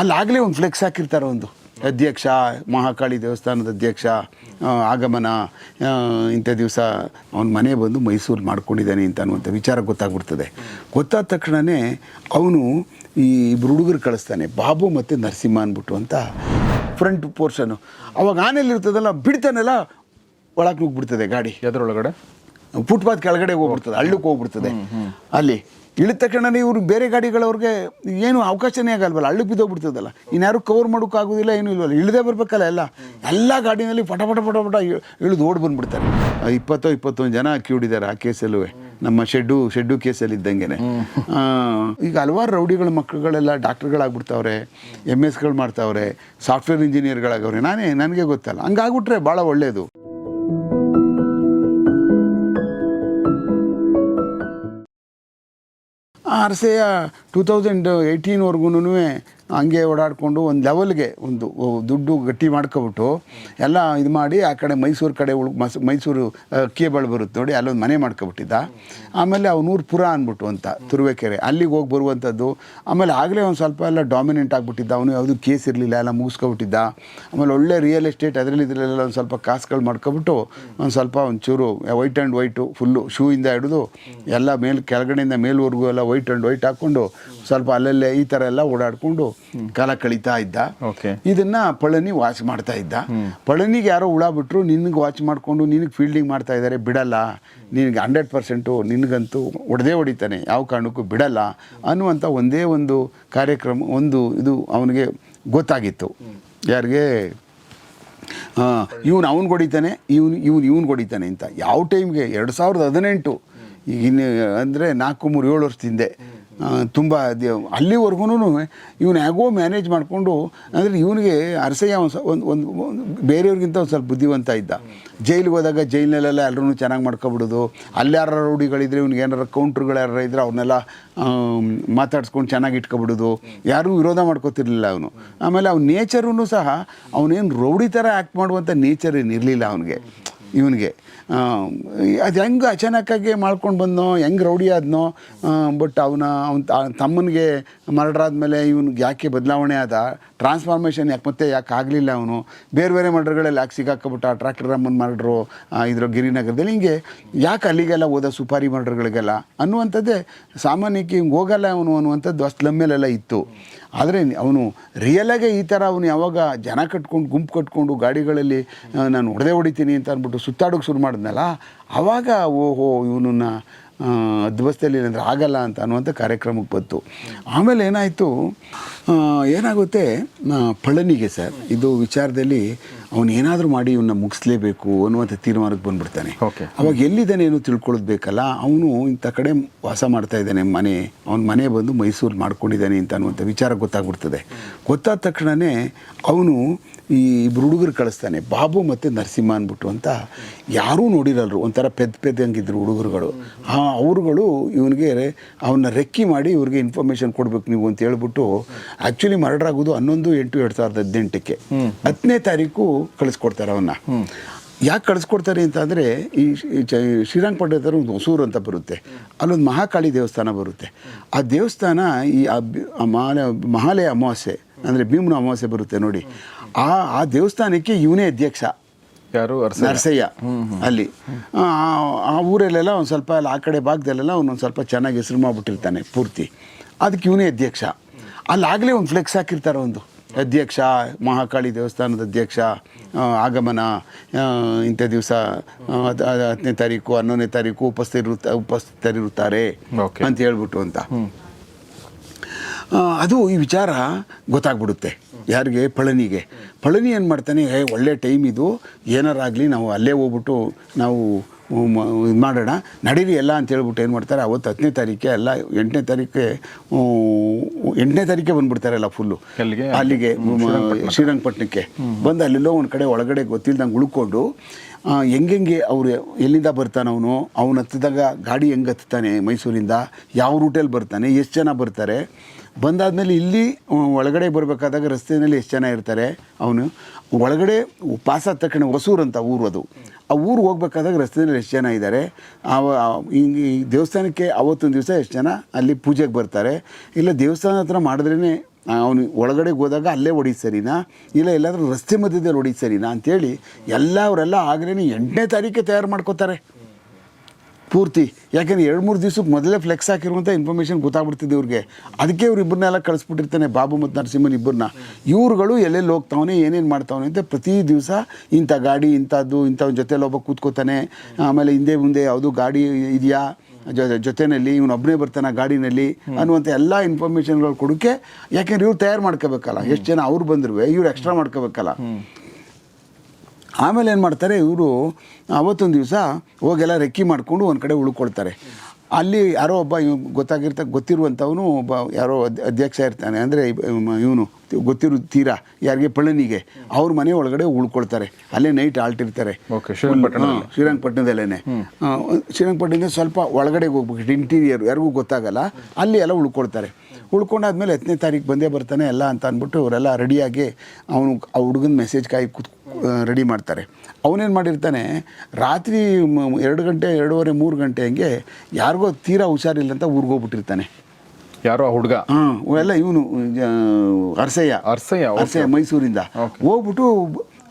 ಅಲ್ಲಾಗಲೇ ಒಂದು ಫ್ಲೆಕ್ಸ್ ಹಾಕಿರ್ತಾರೆ ಒಂದು. ಅಧ್ಯಕ್ಷ ಮಹಾಕಾಳಿ ದೇವಸ್ಥಾನದ ಅಧ್ಯಕ್ಷ ಆಗಮನ ಇಂಥ ದಿವಸ ಅವನ ಮನೆ ಬಂದು ಮೈಸೂರು ಮಾಡ್ಕೊಂಡಿದ್ದಾನೆ ಅಂತ ಅನ್ನುವಂಥ ವಿಚಾರ ಗೊತ್ತಾಗ್ಬಿಡ್ತದೆ. ಗೊತ್ತಾದ ತಕ್ಷಣವೇ ಅವನು ಈ ಇಬ್ಬರು ಹುಡುಗರು ಕಳಿಸ್ತಾನೆ ಬಾಬು ಮತ್ತು ನರಸಿಂಹ ಅಂದ್ಬಿಟ್ಟು ಅಂತ ಫ್ರಂಟ್ ಪೋರ್ಷನು ಅವಾಗ ಆನೆಯಲ್ಲಿರ್ತದಲ್ಲ ಬಿಡ್ತಾನಲ್ಲ ಒಳಗೆ ನುಗ್ಬಿಡ್ತದೆ ಗಾಡಿ. ಅದರೊಳಗಡೆ ಫುಟ್ಪಾತ್ ಕೆಳಗಡೆ ಹೋಗ್ಬಿಡ್ತದೆ ಹಳ್ಳಕ್ಕೆ ಹೋಗ್ಬಿಡ್ತದೆ. ಅಲ್ಲಿ ಇಳಿದ ತಕ್ಷಣ ಇವರು ಬೇರೆ ಗಾಡಿಗಳವ್ರಿಗೆ ಏನು ಅವಕಾಶನೇ ಆಗಲ್ವಲ್ಲ ಹಳ್ಳಕ್ಕೆ ಬಿದ್ದೋಗ್ಬಿಡ್ತದಲ್ಲ ಇನ್ಯಾರು ಕವರ್ ಮಾಡೋಕ್ಕಾಗೋದಿಲ್ಲ ಏನೂ ಇಲ್ವಲ್ಲ. ಇಳಿದೇ ಬರಬೇಕಲ್ಲ ಎಲ್ಲ. ಎಲ್ಲ ಗಾಡಿನಲ್ಲಿ ಪಟ ಪಟ ಪಟ ಪಟ ಇಳ್- ಇಳಿದು ಓಡ್ ಬಂದ್ಬಿಡ್ತಾರೆ. ಇಪ್ಪತ್ತೋ, ಇಪ್ಪತ್ತೊಂದು ಜನ ಕ್ಯೂಡಿದ್ದಾರೆ ಆ ಕೇಸಲ್ಲೂ. ನಮ್ಮ ಶೆಡ್ಡು ಶೆಡ್ಡು ಕೇಸಲ್ಲಿ ಇದ್ದಂಗೆ ಈಗ ಹಲವಾರು ರೌಡಿಗಳ, ಮಕ್ಕಳುಗಳೆಲ್ಲ ಡಾಕ್ಟರ್ಗಳಾಗ್ಬಿಡ್ತಾವ್ರೆ ಎಂ ಎಸ್ಗಳು ಮಾಡ್ತಾವ್ರೆ, ಸಾಫ್ಟ್ವೇರ್ ಇಂಜಿನಿಯರ್ಗಳಾಗವ್ರೆ. ನಾನೇ, ನನಗೆ ಗೊತ್ತಲ್ಲ. ಹಂಗಾಗ್ಬಿಟ್ರೆ ಭಾಳ ಒಳ್ಳೆಯದು ಆ ಅರಸೆಯ ಟೂ ತೌಸಂಡ್ ಏಯ್ಟೀನ್ವರೆಗೂ ಹಂಗೆ ಓಡಾಡಿಕೊಂಡು ಒಂದು ಲೆವೆಲ್ಗೆ ಒಂದು ದುಡ್ಡು ಗಟ್ಟಿ ಮಾಡ್ಕೊಬಿಟ್ಟು ಎಲ್ಲ ಇದು ಮಾಡಿ ಆ ಕಡೆ ಮೈಸೂರು ಕಡೆ ಉಳ್, ಮಸ್, ಮೈಸೂರು ಕೇಬಲ್ ಬರುತ್ತೆ ನೋಡಿ, ಅಲ್ಲೊಂದು ಮನೆ ಮಾಡ್ಕೊಬಿಟ್ಟಿದ್ದ. ಆಮೇಲೆ ಅವನೂರು ಪುರ ಅಂದ್ಬಿಟ್ಟು ಅಂತ ತುರುವೇಕೆರೆ. ಅಲ್ಲಿಗೆ ಹೋಗಿ ಬರುವಂಥದ್ದು, ಆಮೇಲೆ ಆಗಲೇ ಒಂದು ಸ್ವಲ್ಪ ಎಲ್ಲ ಡಾಮಿನೆಂಟ್ ಆಗಿಬಿಟ್ಟಿದ್ದ. ಅವನು ಯಾವುದು ಕೇಸ್ ಇರಲಿಲ್ಲ, ಎಲ್ಲ ಮುಗಿಸ್ಕೊಬಿಟ್ಟಿದ್ದ. ಆಮೇಲೆ ಒಳ್ಳೆ ರಿಯಲ್ ಎಸ್ಟೇಟ್ ಅದರಲ್ಲಿ ಇದರಲ್ಲೆಲ್ಲ ಒಂದು ಸ್ವಲ್ಪ ಕಾಸುಗಳು ಮಾಡ್ಕೊಬಿಟ್ಟು ಒಂದು ಸ್ವಲ್ಪ ಒಂಚೂರು ವೈಟ್ ಆ್ಯಂಡ್ ವೈಟು ಫುಲ್ಲು ಶೂಯಿಂದ ಹಿಡಿದು ಎಲ್ಲ ಮೇಲೆ, ಕೆಳಗಡೆಯಿಂದ ಮೇಲ್ವರೆಗೂ ಎಲ್ಲ ವೈಟ್ ಆ್ಯಂಡ್ ವೈಟ್ ಹಾಕ್ಕೊಂಡು ಸ್ವಲ್ಪ ಅಲ್ಲಲ್ಲೇ ಈ ಥರ ಎಲ್ಲ ಓಡಾಡಿಕೊಂಡು ಕಾಲ ಕಳೀತಾ ಇದ್ದ. ಓಕೆ ಇದನ್ನ ಪಳನಿ ವಾಚ್ ಮಾಡ್ತಾ ಇದ್ದ. ಪಳನಿಗೆ ಯಾರೋ ಹುಳ ಬಿಟ್ಟರು ನಿನಗೆ ವಾಚ್ ಮಾಡಿಕೊಂಡು ನಿನಗೆ ಫೀಲ್ಡಿಂಗ್ ಮಾಡ್ತಾ ಇದ್ದಾರೆ ಬಿಡಲ್ಲ. ನಿನಗೆ ಹಂಡ್ರೆಡ್ ಪರ್ಸೆಂಟು ನಿನಗಂತೂ ಹೊಡೆದೇ ಹೊಡಿತಾನೆ ಯಾವ ಕಾರಣಕ್ಕೂ ಬಿಡಲ್ಲ ಅನ್ನುವಂಥ ಒಂದೇ ಒಂದು ಕಾರ್ಯಕ್ರಮ ಒಂದು ಇದು ಅವನಿಗೆ ಗೊತ್ತಾಗಿತ್ತು. ಯಾರಿಗೆ? ಇವನು ಅವ್ನು ಹೊಡಿತಾನೆ ಇವನು ಇವನು ಇವನು ಹೊಡಿತಾನೆ ಅಂತ. ಯಾವ ಟೈಮ್ಗೆ ಎರಡು ಸಾವಿರದ ಹದಿನೆಂಟು. ಈಗ ಇನ್ನು ಅಂದರೆ ನಾಲ್ಕು ಮೂರು ಏಳು ವರ್ಷದ ಹಿಂದೆ. ತುಂಬ ಅಲ್ಲಿವರೆಗೂ ಇವನು ಹೇಗೋ ಮ್ಯಾನೇಜ್ ಮಾಡಿಕೊಂಡು, ಅಂದರೆ ಇವನಿಗೆ ಅರಸಯ್ಯ ಒಂದು ಒಂದು ಒಂದು ಬೇರೆಯವ್ರಿಗಿಂತ ಒಂದು ಸ್ವಲ್ಪ ಬುದ್ಧಿವಂತ ಇದ್ದ. ಜೈಲಿಗೆ ಹೋದಾಗ ಜೈಲಿನಲ್ಲೆಲ್ಲ ಎಲ್ಲರೂ ಚೆನ್ನಾಗಿ ಮಾಡ್ಕೊಬಿಡೋದು. ಅಲ್ಲಾರ ರೌಡಿಗಳಿದ್ರೆ ಇವ್ನಿಗೆ ಏನಾರ ಕೌಂಟ್ರುಗಳು ಯಾರು ಇದ್ರೆ ಅವನ್ನೆಲ್ಲ ಮಾತಾಡ್ಸ್ಕೊಂಡು ಚೆನ್ನಾಗಿ ಇಟ್ಕೊಬಿಡೋದು. ಯಾರೂ ವಿರೋಧ ಮಾಡ್ಕೋತಿರ್ಲಿಲ್ಲ ಅವನು. ಆಮೇಲೆ ಅವ್ನ ನೇಚರೂ ಸಹ ಅವನೇನು ರೌಡಿ ಥರ ಆ್ಯಕ್ಟ್ ಮಾಡುವಂಥ ನೇಚರ್ ಏನಿರಲಿಲ್ಲ ಅವನಿಗೆ. ಇವನಿಗೆ. ಅದು ಹೆಂಗೆ ಅಚಾನಕ್ಕಾಗಿ ಮಾಡ್ಕೊಂಡು ಬಂದನೋ, ಹೆಂಗೆ ರೌಡಿ ಆದ್ನೋ ಬಟ್ ಅವನ, ಅವ್ನ ತಮ್ಮನಿಗೆ ಮರ್ಡರ್ ಆದಮೇಲೆ ಇವನಿಗೆ ಯಾಕೆ ಬದಲಾವಣೆ ಆದ, ಟ್ರಾನ್ಸ್ಫಾರ್ಮೇಷನ್ ಯಾಕೆ ಮತ್ತೆ ಯಾಕೆ ಆಗಲಿಲ್ಲ ಅವನು, ಬೇರೆ ಬೇರೆ ಮರ್ಡರ್ಗಳಲ್ಲಿ ಯಾಕೆ ಸಿಗಾಕಬಿಟ್ಟ ಟ್ರಾಕ್ಟರ್ ರಮ್ಮನ್ ಮರ್ಡ್ರು ಇದ್ರ ಗಿರಿನಗರದಲ್ಲಿ, ಹಿಂಗೆ ಯಾಕೆ ಅಲ್ಲಿಗೆಲ್ಲ ಹೋದ ಸುಪಾರಿ ಮರ್ಡರ್ಗಳಿಗೆಲ್ಲ ಅನ್ನುವಂಥದ್ದೇ ಸಾಮಾನ್ಯಕ್ಕೆ ಹಿಂಗೆ ಹೋಗಲ್ಲ ಅವನು ಅನ್ನುವಂಥದ್ದು ಅಷ್ಟು ಲಮ್ಮೆಲೆಲ್ಲ ಇತ್ತು. ಆದರೆ ಅವನು ರಿಯಲಾಗೆ ಈ ಥರ ಅವನು ಯಾವಾಗ ಜನ ಕಟ್ಕೊಂಡು, ಗುಂಪು ಕಟ್ಕೊಂಡು ಗಾಡಿಗಳಲ್ಲಿ ನಾನು ಹೊಡೆದೇ ಹೊಡಿತೀನಿ ಅಂತ ಅಂದ್ಬಿಟ್ಟು ಸುತ್ತಾಡೋಕೆ ಶುರು ಮಾಡಿದ್ನಲ್ಲ ಆವಾಗ ಓಹೋ, ಇವನನ್ನ ಅದ್ವಸ್ತಲ್ಲಿ ಏನಂದ್ರೆ ಆಗಲ್ಲ ಅಂತ ಅನ್ನುವಂಥ ಕಾರ್ಯಕ್ರಮಕ್ಕೆ ಬಂತು. ಆಮೇಲೆ ಏನಾಯಿತು ಏನಾಗುತ್ತೆ ಪಳನಿಗೆ ಸರ್ ಇದು ವಿಚಾರದಲ್ಲಿ ಅವನು ಏನಾದರೂ ಮಾಡಿ ಇವನ್ನ ಮುಗಿಸ್ಲೇಬೇಕು ಅನ್ನುವಂಥ ತೀರ್ಮಾನಕ್ಕೆ ಬಂದ್ಬಿಡ್ತಾನೆ. ಓಕೆ. ಅವಾಗ ಎಲ್ಲಿದ್ದಾನೆ ಏನು ತಿಳ್ಕೊಳ್ಳೋದು ಬೇಕಲ್ಲ ಅವನು ಇಂಥ ಕಡೆ ವಾಸ ಮಾಡ್ತಾ ಇದ್ದಾನೆ ಮನೆ ಅವನ ಮನೆ ಬಂದು ಮೈಸೂರು ಮಾಡ್ಕೊಂಡಿದ್ದಾನೆ ಅಂತ ಅನ್ನುವಂಥ ವಿಚಾರ ಗೊತ್ತಾಗ್ಬಿಡ್ತದೆ. ಗೊತ್ತಾದ ತಕ್ಷಣವೇ ಅವನು ಈ ಇಬ್ರು ಹುಡುಗರು ಕಳಿಸ್ತಾನೆ ಬಾಬು ಮತ್ತು ನರಸಿಂಹ ಅಂದ್ಬಿಟ್ಟು ಅಂತ ಯಾರೂ ನೋಡಿರಲ್ರು. ಒಂಥರ ಪೆದ್ ಪೆದ್ದಂಗಿದ್ರು ಹುಡುಗರುಗಳು. ಆ ಅವರುಗಳು ಇವನಿಗೆ ಅವನ್ನ ರೆಕ್ಕಿ ಮಾಡಿ ಇವ್ರಿಗೆ ಇನ್ಫಾರ್ಮೇಷನ್ ಕೊಡ್ಬೇಕು ನೀವು ಅಂತ ಹೇಳ್ಬಿಟ್ಟು ಆ್ಯಕ್ಚುಲಿ ಮರ್ಡರ್ ಆಗೋದು ಹನ್ನೊಂದು ಎಂಟು ಎರಡು ಸಾವಿರದ ಹದಿನೆಂಟಕ್ಕೆ. ಹತ್ತನೇ ತಾರೀಕು ಕಳಿಸ್ಕೊಡ್ತಾರೆ ಅವನ್ನ ಯಾಕೆ ಕಳಿಸ್ಕೊಡ್ತಾರೆ ಅಂತ ಅಂದರೆ ಈ ಶ್ರೀರಂಗಪಟ್ಟಣ ಹತ್ರ ಒಂದು ಹೊಸೂರು ಅಂತ ಬರುತ್ತೆ. ಅಲ್ಲೊಂದು ಮಹಾಕಾಳಿ ದೇವಸ್ಥಾನ ಬರುತ್ತೆ. ಆ ದೇವಸ್ಥಾನ ಈ ಮಾಲೆ ಮಹಾಲಯ ಅಮಾವಾಸ್ಯೆ ಅಂದರೆ ಭೀಮನ ಅಮಾವಾಸ್ಯೆ ಬರುತ್ತೆ ನೋಡಿ. ಆ ಆ ದೇವಸ್ಥಾನಕ್ಕೆ ಇವನೇ ಅಧ್ಯಕ್ಷ. ಯಾರು? ನರಸಯ್ಯ. ಅಲ್ಲಿ. ಆ ಆ ಊರಲ್ಲೆಲ್ಲ ಒಂದು ಸ್ವಲ್ಪ ಅಲ್ಲಿ ಆ ಕಡೆ ಭಾಗದಲ್ಲೆಲ್ಲ ಅವನೊಂದು ಸ್ವಲ್ಪ ಚೆನ್ನಾಗಿ ಹೆಸರು ಮಾಡಿಬಿಟ್ಟಿರ್ತಾನೆ ಪೂರ್ತಿ. ಅದಕ್ಕೆ ಇವನೇ ಅಧ್ಯಕ್ಷ. ಅಲ್ಲಾಗಲೇ ಒಂದು ಫ್ಲೆಕ್ಸ್ ಹಾಕಿರ್ತಾರೆ ಒಂದು. ಅಧ್ಯಕ್ಷ ಮಹಾಕಾಳಿ ದೇವಸ್ಥಾನದ ಅಧ್ಯಕ್ಷ ಆಗಮನ ಇಂಥ ದಿವಸ ಹತ್ತನೇ ತಾರೀಕು ಹನ್ನೊಂದನೇ ತಾರೀಕು ಉಪಸ್ಥಿತ ಉಪಸ್ಥಿತರಿರುತ್ತಾರೆ ಅಂತ ಹೇಳ್ಬಿಟ್ಟು ಅಂತ. ಅದು ಈ ವಿಚಾರ ಗೊತ್ತಾಗ್ಬಿಡುತ್ತೆ ಯಾರಿಗೆ? ಪಳನಿಗೆ. ಪಳನಿ ಏನು ಮಾಡ್ತಾನೆ ಏ ಒಳ್ಳೆ ಟೈಮ್ ಇದು. ಏನಾರಾಗಲಿ ನಾವು ಅಲ್ಲೇ ಹೋಗ್ಬಿಟ್ಟು ನಾವು ಇದು ಮಾಡೋಣ. ನಡೀರಿ ಎಲ್ಲ ಅಂತ ಹೇಳ್ಬಿಟ್ಟು ಏನು ಮಾಡ್ತಾರೆ ಅವತ್ತು ಹತ್ತನೇ ತಾರೀಕೆ ಎಲ್ಲ ಎಂಟನೇ ತಾರೀಕೆ ಎಂಟನೇ ತಾರೀಕೆ ಬಂದ್ಬಿಡ್ತಾರೆ ಎಲ್ಲ ಫುಲ್ಲು ಅಲ್ಲಿಗೆ ಅಲ್ಲಿಗೆ ಶ್ರೀರಂಗಪಟ್ಟಣಕ್ಕೆ ಬಂದು ಅಲ್ಲೆಲ್ಲೋ ಒಂದು ಕಡೆ ಒಳಗಡೆ ಗೊತ್ತಿಲ್ದಂಗೆ ಉಳ್ಕೊಂಡು ಹೆಂಗೆಂಗೆ ಅವರು ಎಲ್ಲಿಂದ ಬರ್ತಾನೆ ಅವನು? ಅವನು ಹತ್ತಿದಾಗ ಗಾಡಿ ಹೆಂಗೆ ಹತ್ತಾನೆ ಮೈಸೂರಿಂದ? ಯಾವ ರೂಟಲ್ಲಿ ಬರ್ತಾನೆ? ಎಷ್ಟು ಜನ ಬರ್ತಾರೆ? ಬಂದಾದ್ಮೇಲೆ ಇಲ್ಲಿ ಒಳಗಡೆ ಬರಬೇಕಾದಾಗ ರಸ್ತೆಯಲ್ಲಿ ಎಷ್ಟು ಜನ ಇರ್ತಾರೆ? ಅವನು ಒಳಗಡೆ ಪಾಸ್ ತಕ್ಷಣ ಹೊಸೂರು ಅಂತ ಊರು ಅದು. ಆ ಊರು ಹೋಗ್ಬೇಕಾದಾಗ ರಸ್ತೆಯಲ್ಲಿ ಎಷ್ಟು ಜನ ಇದ್ದಾರೆ? ಹಿಂಗೆ ಈ ದೇವಸ್ಥಾನಕ್ಕೆ ಅವತ್ತೊಂದು ದಿವಸ ಎಷ್ಟು ಜನ ಅಲ್ಲಿ ಪೂಜೆಗೆ ಬರ್ತಾರೆ? ಇಲ್ಲ ದೇವಸ್ಥಾನ ಹತ್ರ ಮಾಡಿದ್ರೇ ಅವನು ಒಳಗಡೆ ಹೋದಾಗ ಅಲ್ಲೇ ಹೊಡಿದ್ ಸರಿನಾ? ಇಲ್ಲ ಎಲ್ಲಾದರೂ ರಸ್ತೆ ಮಧ್ಯದಲ್ಲಿ ಹೊಡಿದ್ ಸರಿನಾ ಅಂತೇಳಿ ಎಲ್ಲ ಅವರೆಲ್ಲ ಆಗಲೇ ಎಂಟನೇ ತಾರೀಕೆ ತಯಾರು ಮಾಡ್ಕೋತಾರೆ. ಪೂರ್ತಿ. ಯಾಕೆಂದ್ರೆ ಎರಡು ಮೂರು ದಿವ್ಸಕ್ಕೆ ಮೊದಲೇ ಫ್ಲೆಕ್ಸ್ ಹಾಕಿರುವಂಥ ಇನ್ಫಾರ್ಮೇಷನ್ ಗೊತ್ತಾಗ್ಬಿಡ್ತಿದೆ ಇವ್ರಿಗೆ. ಅದಕ್ಕೆ ಇವ್ರು ಇಬ್ಬರನ್ನೆಲ್ಲ ಕಳಿಸ್ಬಿಟ್ಟಿರ್ತಾನೆ ಬಾಬು ಮತ್ತು ನರಸಿಂಹನ್ ಇಬ್ಬರನ್ನ. ಇವ್ರುಗಳು ಎಲ್ಲೆಲ್ಲಿ ಹೋಗ್ತಾವನೆ, ಏನೇನು ಮಾಡ್ತಾವನೆ ಅಂತ ಪ್ರತಿ ದಿವಸ ಇಂಥ ಗಾಡಿ, ಇಂಥದ್ದು, ಇಂಥವ್ನ ಜೊತೆಲಿ ಒಬ್ಬ ಕೂತ್ಕೋತಾನೆ. ಆಮೇಲೆ ಹಿಂದೆ ಮುಂದೆ ಯಾವುದು ಗಾಡಿ ಇದೆಯಾ, ಜೊ- ಜೊತೆನಲ್ಲಿ ಇವನು ಒಬ್ಬನೇ ಬರ್ತಾನೆ ಗಾಡಿನಲ್ಲಿ ಅನ್ನುವಂಥ ಎಲ್ಲ ಇನ್ಫಾರ್ಮೇಷನ್ಗಳು ಕೊಡೋಕ್ಕೆ ಯಾಕೆಂದ್ರೆ ಇವ್ರು ತಯಾರು ಮಾಡ್ಕೋಬೇಕಲ್ಲ. ಎಷ್ಟು ಜನ ಅವ್ರು ಬಂದ್ರು, ಇವ್ರು ಎಕ್ಸ್ಟ್ರಾ ಮಾಡ್ಕೋಬೇಕಲ್ಲ. ಆಮೇಲೆ ಏನು ಮಾಡ್ತಾರೆ ಇವರು ಅವತ್ತೊಂದು ದಿವಸ ಹೋಗೆಲ್ಲ ರೆಕ್ಕಿ ಮಾಡಿಕೊಂಡು ಒಂದು ಕಡೆ ಉಳ್ಕೊಳ್ತಾರೆ. ಅಲ್ಲಿ ಯಾರೋ ಒಬ್ಬ ಇವ್ ಗೊತ್ತಾಗಿರ್ತ ಗೊತ್ತಿರುವಂಥವನು ಒಬ್ಬ ಯಾರೋ ಅಧ್ಯಕ್ಷ ಇರ್ತಾನೆ. ಅಂದರೆ ಇವನು ಗೊತ್ತಿರೋ ತೀರಾ ಯಾರಿಗೆ ಪಳನಿಗೆ ಅವ್ರ ಮನೆ ಒಳಗಡೆ ಉಳ್ಕೊಳ್ತಾರೆ. ಅಲ್ಲೇ ನೈಟ್ ಆಲ್ಟ್ ಇರ್ತಾರೆ. Okay, ಶ್ರೀರಂಗಪಟ್ಟಣದಲ್ಲಿ. ಹಾ, ಶ್ರೀರಂಗಪಟ್ಟಣದಲ್ಲೇ ಶ್ರೀರಂಗಪಟ್ಟಣದಿಂದ ಸ್ವಲ್ಪ ಒಳಗಡೆ ಹೋಗ್ಬೇಕು. ಇಂಟೀರಿಯರ್ ಯಾರಿಗೂ ಗೊತ್ತಾಗಲ್ಲ. ಅಲ್ಲಿ ಎಲ್ಲ ಉಳ್ಕೊಳ್ತಾರೆ. ಉಳ್ಕೊಂಡಾದ್ಮೇಲೆ ಹತ್ತನೇ ತಾರೀಕು ಬಂದೇ ಬರ್ತಾನೆ ಎಲ್ಲ ಅಂತ ಅಂದ್ಬಿಟ್ಟು ಅವರೆಲ್ಲ ರೆಡಿಯಾಗಿ ಅವನು ಆ ಹುಡುಗನ ಮೆಸೇಜ್ ಕಾಯಿ ಕೂತ್ ರೆಡಿ ಮಾಡ್ತಾರೆ. ಅವನೇನು ಮಾಡಿರ್ತಾನೆ ರಾತ್ರಿ ಎರಡು ಗಂಟೆ ಎರಡೂವರೆ ಮೂರು ಗಂಟೆ ಹಂಗೆ ಯಾರಿಗೋ ತೀರಾ ಹುಷಾರಿಲ್ಲ ಅಂತ ಊರಿಗೆ ಹೋಗ್ಬಿಟ್ಟಿರ್ತಾನೆ. ಯಾರೋ ಆ ಹುಡುಗ? ಹಾಂ ಎಲ್ಲ ಇವನು ಅರ್ಸಯ್ಯ. ಅರ್ಸಯ್ಯ. ಅರ್ಸಯ್ಯ ಮೈಸೂರಿಂದ. ಹೋಗ್ಬಿಟ್ಟು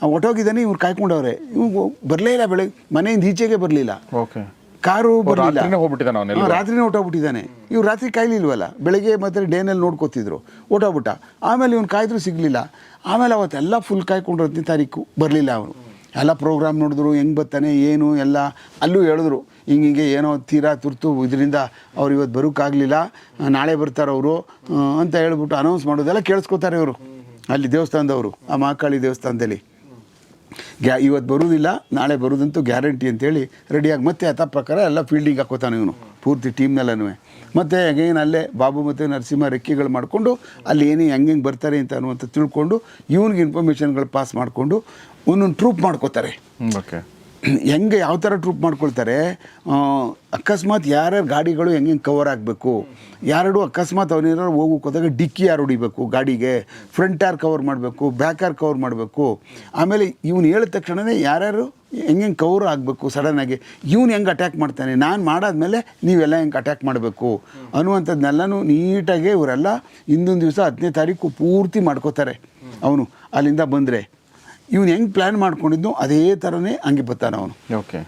ಒಟ್ಟೋಗಿದ್ದಾನೆ ಇವ್ರು ಕಾಯ್ಕೊಂಡವ್ರೆ. ಇವ್ ಬರಲೇ ಇಲ್ಲ ಬೆಳಗ್ಗೆ ಮನೆಯಿಂದ ಈಚೆಗೆ ಬರಲಿಲ್ಲ. ಓಕೆ ಕಾರು ಬರಲಿಲ್ಲ. ರಾತ್ರಿನೇ ಹೋಗ್ಬಿಟ್ಟಿದ್ದಾನೆ ರಾತ್ರಿನೇ ಹೊಟ್ಟೋಗ್ಬಿಟ್ಟಿದ್ದಾನೆ ಇವ್ರು ರಾತ್ರಿ ಕಾಯ್ಲಿಲ್ವಲ್ಲ? ಬೆಳಗ್ಗೆ ಮತ್ತೆ ಡೇನಲ್ಲಿ ನೋಡ್ಕೋತಿದ್ರು. ಹೊಟ್ಟೋಗ್ಬಿಟ್ಟ ಆಮೇಲೆ ಇವ್ನು ಕಾಯ್ದ್ರು ಸಿಗಲಿಲ್ಲ. ಆಮೇಲೆ ಅವತ್ತೆಲ್ಲ ಫುಲ್ ಕಾಯ್ಕೊಂಡ್ರು ಹತ್ತನೇ ತಾರೀಕು ಬರಲಿಲ್ಲ ಅವನು. ಎಲ್ಲ ಪ್ರೋಗ್ರಾಮ್ ನೋಡಿದ್ರು ಹೆಂಗೆ ಬರ್ತಾನೆ ಏನು ಎಲ್ಲ. ಅಲ್ಲೂ ಹೇಳಿದ್ರು ಹಿಂಗೆ ಹಿಂಗೆ ಏನೋ ತೀರಾ ತುರ್ತು ಇದರಿಂದ ಅವ್ರು ಇವತ್ತು ಬರೋಕ್ಕಾಗಲಿಲ್ಲ. ನಾಳೆ ಬರ್ತಾರೆ ಅವರು ಅಂತ ಹೇಳ್ಬಿಟ್ಟು ಅನೌನ್ಸ್ ಮಾಡೋದೆಲ್ಲ ಕೇಳಿಸ್ಕೊತಾರೆ ಇವರು. ಅಲ್ಲಿ ದೇವಸ್ಥಾನದವರು ಆ ಮಹಾಕಾಳಿ ದೇವಸ್ಥಾನದಲ್ಲಿ. ಗ್ಯಾ ಇವತ್ತು ಬರುವುದಿಲ್ಲ ನಾಳೆ ಬರೋದಂತೂ ಗ್ಯಾರಂಟಿ ಅಂತೇಳಿ ರೆಡಿಯಾಗಿ ಮತ್ತೆ ಅಥ ಪ್ರಕಾರ ಎಲ್ಲ ಫೀಲ್ಡಿಂಗ್ ಹಾಕೋತಾನೆ ಇವನು, ಪೂರ್ತಿ ಟೀಮ್ನೆಲ್ಲನೂ ಮತ್ತು ಅಗೇನ್ ಅಲ್ಲೇ ಬಾಬು ಮತ್ತು ನರಸಿಂಹ ರೆಕ್ಕೆಗಳು ಮಾಡಿಕೊಂಡು, ಅಲ್ಲಿ ಏನೇ ಹೆಂಗೆ ಹೆಂಗೆ ಬರ್ತಾರೆ ಅಂತ ಅನ್ನುವಂಥ ತಿಳ್ಕೊಂಡು, ಇವನಿಗೆ ಇನ್ಫಾರ್ಮೇಷನ್ಗಳು ಪಾಸ್ ಮಾಡಿಕೊಂಡು, ಒಂದೊಂದು ಟ್ರೂಪ್ ಮಾಡ್ಕೋತಾರೆ. ಓಕೆ ಹೆಂಗೆ ಯಾವ ಥರ ಟ್ರೂಪ್ ಮಾಡ್ಕೊಳ್ತಾರೆ? ಅಕಸ್ಮಾತ್ ಯಾರ್ಯಾರು ಗಾಡಿಗಳು ಹೆಂಗೆ ಹೆಂಗೆ ಕವರ್ ಆಗಬೇಕು? ಯಾರು ಅಕಸ್ಮಾತ್ ಅವನೇನಾರು ಹೋದಾಗ ಡಿಕ್ಕಿ ಯಾರು ಹೊಡಿಬೇಕು ಗಾಡಿಗೆ? ಫ್ರಂಟ್ ಯಾರು ಕವರ್ ಮಾಡಬೇಕು? ಬ್ಯಾಕ್ ಯಾರು ಕವರ್ ಮಾಡಬೇಕು? ಆಮೇಲೆ ಇವನು ಹೇಳಿದ ತಕ್ಷಣವೇ ಯಾರ್ಯಾರು ಹೆಂಗೆ ಹೆಂಗೆ ಕವರ್ ಆಗಬೇಕು ಸಡನ್ನಾಗಿ ಇವನು ಹೆಂಗೆ ಅಟ್ಯಾಕ್ ಮಾಡ್ತಾನೆ? ನಾನು ಮಾಡಾದ್ಮೇಲೆ ನೀವೆಲ್ಲ ಹೆಂಗೆ ಅಟ್ಯಾಕ್ ಮಾಡಬೇಕು? ಅನ್ನುವಂಥದ್ದನ್ನೆಲ್ಲನೂ ನೀಟಾಗಿ ಇವರೆಲ್ಲ ಹಿಂದೊಂದು ದಿವಸ ಹತ್ತನೇ ತಾರೀಕು ಪೂರ್ತಿ ಮಾಡ್ಕೋತಾರೆ. ಅವನು ಅಲ್ಲಿಂದ ಬಂದರೆ. ಇವನು ಹೆಂಗೆ ಪ್ಲ್ಯಾನ್ ಮಾಡ್ಕೊಂಡಿದ್ದು ಅದೇ ಥರನೇ ಹಂಗೆ ಬರ್ತಾನೆ ಅವನು. ಓಕೆ